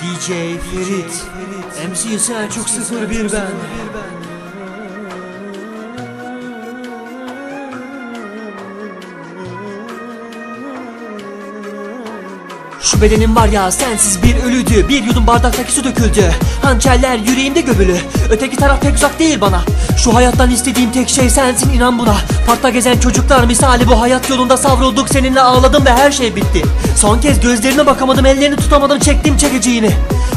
DJ Ferit. MC Selçuk 01 ben Şu bedenim var ya sensiz bir ölüdü. Bir yudum bardaktaki su döküldü. Hançerler yüreğimde gömülü. Öteki taraf pek uzak değil bana. Şu hayattan istediğim tek şey sensin inan buna. Parkta gezen çocuklar misali bu hayat yolunda savrulduk. Seninle ağladım ve her şey bitti. Son kez gözlerine bakamadım ellerini tutamadım çektim çekeceğini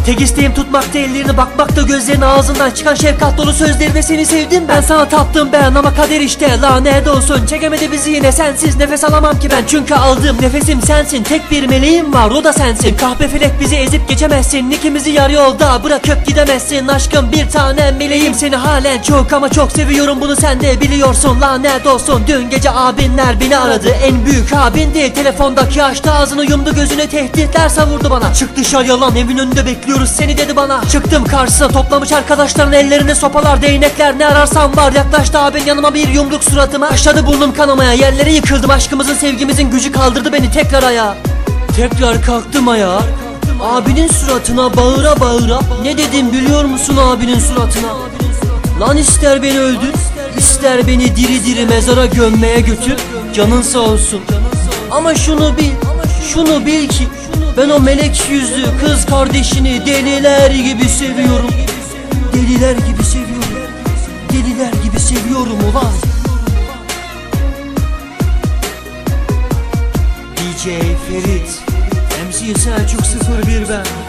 Tek isteğim tutmakta ellerini bakmakta gözlerin ağzından çıkan şefkat dolu sözleri ve seni sevdim ben. Sana taptım ben ama kader işte lanet olsun. Çekemedi bizi yine sensiz nefes alamam ki ben. Çünkü aldığım nefesim sensin tek bir meleğim var o da sensin. Kahpe felek bizi ezip geçemezsin ikimizi yarı yolda bırakıp gidemezsin. Aşkım bir tane meleğim seni halen çok ama çok seviyorum bunu sen de biliyorsun. Lanet olsun dün gece abinler beni aradı. En büyük abindi telefondaki açtı ağzını yumdu gözüne tehditler savurdu bana. Çık dışarıya lan evin önünde bekliyoruz seni dedi bana. Çıktım karşısına toplamış arkadaşların ellerinde sopalar değnekler. Ne ararsan var yaklaştı abin yanıma bir yumruk suratıma. Başladı burnum kanamaya yerlere yıkıldım aşkımızın sevgimizin gücü kaldırdı beni tekrar ayağa. Tekrar kalktım ayağa. Abinin suratına bağıra bağıra. Ne dedim biliyor musun abinin suratına? Lan ister beni öldür ister beni diri diri mezara gömmeye götür. Canın sağ olsun. Ama şunu bil Şunu bil ki Ben o melek yüzlü kız kardeşini Deliler gibi seviyorum. Deliler gibi seviyorum. Deliler gibi seviyorum ulan. DJ Ferit MC Selçuk 01 ben